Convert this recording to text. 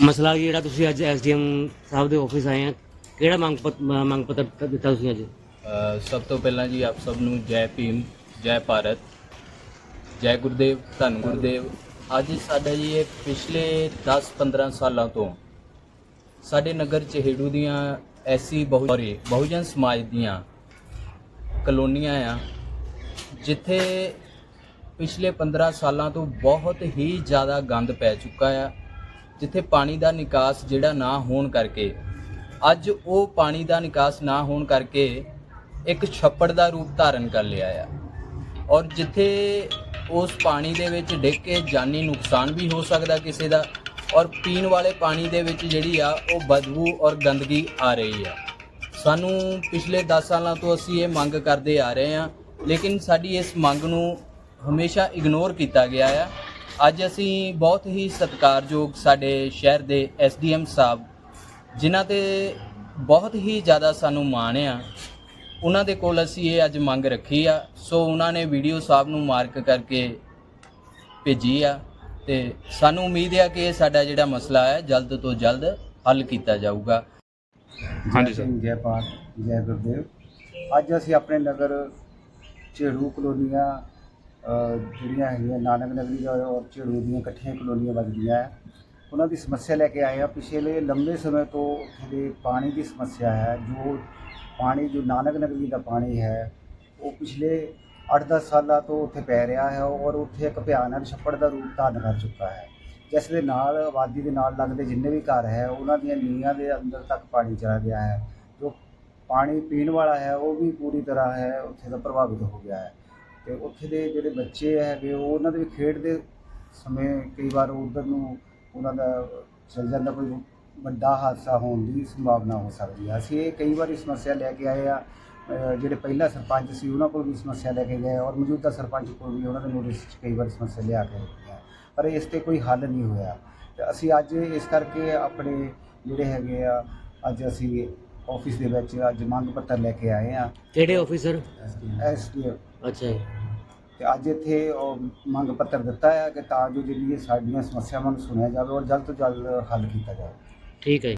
ਮਸਲਾ ਜਿਹੜਾ ਤੁਸੀਂ ਅੱਜ ਐਸਡੀਐਮ ਸਾਹਿਬ ਦੇ ਆਫਿਸ ਆਏ ਆ? ਕਿਹੜਾ ਮੰਗ ਪੱਤ- ਮ- ਮੰਗ ਪੱਤਰ ਦਿੱਤਾ ਤੁਸੀਂ ਅੱਜ? ਅ, ਸਭ ਤੋਂ ਪਹਿਲਾਂ ਜੀ ਆਪ ਸਭ ਨੂੰ ਜੈ ਭੀਮ ਜੈ ਭਾਰਤ ਜੈ ਗੁਰਦੇਵ ਧੰਨ ਗੁਰਦੇਵ। ਅੱਜ ਸਾਡਾ ਜੀ ਇਹ ਪਿਛਲੇ 10-15 ਸਾਲਾਂ ਤੋਂ ਸਾਡੇ ਨਗਰ ਚਹੇੜੂ ਦੀਆਂ ਐਸੀ ਬਹੁ sorry, ਬਹੁਜਨ ਸਮਾਜ ਦੀਆਂ ਕਲੋਨੀਆਂ ਆ ਜਿੱਥੇ ਪਿਛਲੇ 15 ਸਾਲਾਂ ਤੋਂ ਬਹੁਤ ਹੀ ਜ਼ਿਆਦਾ ਗੰਦ ਪੈ ਚੁੱਕਾ ਆ। ਜਿੱਥੇ ਪਾਣੀ ਦਾ ਨਿਕਾਸ ਜਿਹੜਾ ਨਾ ਹੋਣ ਕਰਕੇ, ਅੱਜ ਉਹ ਪਾਣੀ ਦਾ ਨਿਕਾਸ ਨਾ ਹੋਣ ਕਰਕੇ ਇੱਕ ਛੱਪੜ ਦਾ ਰੂਪ ਧਾਰਨ ਕਰ ਲਿਆ ਆ। ਔਰ ਜਿੱਥੇ ਉਸ ਪਾਣੀ ਦੇ ਵਿੱਚ ਡਿੱਗ ਕੇ ਜਾਨੀ ਨੁਕਸਾਨ ਵੀ ਹੋ ਸਕਦਾ ਕਿਸੇ ਦਾ, ਔਰ ਪੀਣ ਵਾਲੇ ਪਾਣੀ ਦੇ ਵਿੱਚ ਜਿਹੜੀ ਆ, ਉਹ ਬਦਬੂ ਔਰ ਗੰਦਗੀ ਆ ਰਹੀ ਆ। ਸਾਨੂੰ ਪਿਛਲੇ 10 ਸਾਲਾਂ ਤੋਂ ਅਸੀਂ ਇਹ ਮੰਗ ਕਰਦੇ ਆ ਰਹੇ ਹਾਂ ਲੇਕਿਨ ਸਾਡੀ ਇਸ ਮੰਗ ਨੂੰ ਹਮੇਸ਼ਾ ਇਗਨੋਰ ਕੀਤਾ ਗਿਆ ਆ। ਅੱਜ ਅਸੀਂ ਬਹੁਤ ਹੀ ਸਤਿਕਾਰਯੋਗ ਸਾਡੇ ਸ਼ਹਿਰ ਦੇ ਐਸਡੀਐਮ ਸਾਹਿਬ ਜਿਨ੍ਹਾਂ ਤੇ ਬਹੁਤ ਹੀ ਜ਼ਿਆਦਾ ਸਾਨੂੰ ਮਾਣ ਆ। ਉਹਨਾਂ ਦੇ ਕੋਲ ਅਸੀਂ ਇਹ ਅੱਜ ਮੰਗ ਰੱਖੀ ਆ। ਸੋ ਉਹਨਾਂ ਨੇ ਵੀਡੀਓ ਸਾਹਿਬ ਨੂੰ ਮਾਰਕ ਕਰਕੇ ਭੇਜੀ ਆ ਤੇ ਸਾਨੂੰ ਉਮੀਦ ਆ ਕਿ ਇਹ ਸਾਡਾ ਜਿਹੜਾ ਮਸਲਾ ਹੈ ਜਲਦ ਤੋਂ ਜਲਦ ਹੱਲ ਕੀਤਾ ਜਾਊਗਾ। ਹਾਂਜੀ ਸਰ। ਜੈ ਪਾਠ ਜੈ ਗੁਰਦੇਵ। ਅੱਜ ਅਸੀਂ ਆਪਣੇ ਨਗਰ ਝੇੜੂ ਕਲੋਨੀਆਂ ਜਿਹੜੀਆਂ ਹੈਗੀਆਂ ਨਾਨਕ ਨਗਰੀ ਔਰ ਔਰ ਝੇੜੂ ਦੀਆਂ ਇਕੱਠੀਆਂ ਕਲੋਨੀਆਂ ਵੱਜਦੀਆਂ ਹੈ। ਉਹਨਾਂ ਦੀ ਸਮੱਸਿਆ ਲੈ ਕੇ ਆਏ ਆ ਪਿਛਲੇ ਲੰਬੇ ਸਮੇਂ ਤੋਂ ਉੱਥੇ ਦੇ ਪਾਣੀ ਦੀ ਸਮੱਸਿਆ ਹੈ। ਜੋ ਪਾਣੀ, ਜੋ ਨਾਨਕ ਨਗਰੀ ਦਾ ਪਾਣੀ ਹੈ, ਉਹ ਪਿਛਲੇ 8-10 ਸਾਲਾਂ ਤੋਂ ਉੱਥੇ ਪੈ ਰਿਹਾ ਹੈ ਔਰ ਉੱਥੇ ਇੱਕ ਭਿਆਨਕ ਛੱਪੜ ਦਾ ਰੂਪ ਧਾਰਨ ਕਰ ਚੁੱਕਾ ਹੈ। ਜਿਸ ਦੇ ਨਾਲ, ਆਬਾਦੀ ਦੇ ਨਾਲ ਲੱਗਦੇ ਜਿੰਨੇ ਵੀ ਘਰ ਹੈ, ਉਹਨਾਂ ਦੀਆਂ ਨੀਹਾਂ ਦੇ ਅੰਦਰ ਤੱਕ ਪਾਣੀ ਚਲਾ ਗਿਆ ਹੈ। ਜੋ ਪਾਣੀ ਪੀਣ ਵਾਲਾ ਹੈ, ਉਹ ਵੀ ਪੂਰੀ ਤਰ੍ਹਾਂ ਹੈ, ਉੱਥੇ ਦਾ ਪ੍ਰਭਾਵਿਤ ਹੋ ਗਿਆ ਹੈ। ਤੇ ਉੱਥੇ ਦੇ ਜਿਹੜੇ ਬੱਚੇ ਹੈਗੇ, ਉਹ ਉਹਨਾਂ ਦੇ ਵੀ ਖੇਡਦੇ ਸਮੇਂ ਕਈ ਵਾਰ ਉਧਰ ਨੂੰ ਉਹਨਾਂ ਦਾ ਚੱਲ ਜਾਂਦਾ, ਕੋਈ ਵੱਡਾ ਹਾਦਸਾ ਹੋਣ ਦੀ ਸੰਭਾਵਨਾ ਹੋ ਸਕਦੀ ਹੈ ਅਸੀਂ ਇਹ ਕਈ ਵਾਰੀ ਸਮੱਸਿਆ ਲੈ ਕੇ ਆਏ ਆ। ਜਿਹੜੇ ਪਹਿਲਾ ਸਰਪੰਚ ਸੀ, ਉਹਨਾਂ ਕੋਲ ਵੀ ਸਮੱਸਿਆ ਲੈ ਕੇ ਗਏ ਔਰ ਮੌਜੂਦਾ ਸਰਪੰਚ ਕੋਲ ਵੀ ਉਹਨਾਂ ਦੇ ਨੋਟਿਸ 'ਚ ਕਈ ਵਾਰ ਸਮੱਸਿਆ ਲਿਆ ਕੇ ਦਿੱਤੀ ਪਰ ਇਸ ਤੇ ਕੋਈ ਹੱਲ ਨਹੀਂ ਹੋਇਆ। ਤੇ ਅਸੀਂ ਅੱਜ ਇਸ ਕਰਕੇ ਆਪਣੇ ਜਿਹੜੇ ਹੈਗੇ ਆ, ਅੱਜ ਅਸੀਂ ਆਫਿਸ ਦੇ ਵਿੱਚ ਅੱਜ ਮੰਗ ਪੱਤਰ ਲੈ ਕੇ ਆਏ ਆ। ਕਿਹੜੇ ਆਫਿਸਰ? ਐਸਡੀਐਮ। ਅੱਛਾ ਜੀ। ਤੇ ਅੱਜ ਇੱਥੇ ਉਹ ਮੰਗ ਪੱਤਰ ਦਿੱਤਾ ਹੈ ਕਿ ਤਾਂ ਜੋ ਜਿਹੜੀ ਇਹ ਸਾਡੀਆਂ ਸਮੱਸਿਆਵਾਂ ਨੂੰ ਸੁਣਿਆ ਜਾਵੇ ਔਰ ਜਲਦ ਤੋਂ ਜਲਦ ਹੱਲ ਕੀਤਾ ਜਾਵੇ। ਠੀਕ ਹੈ ਜੀ।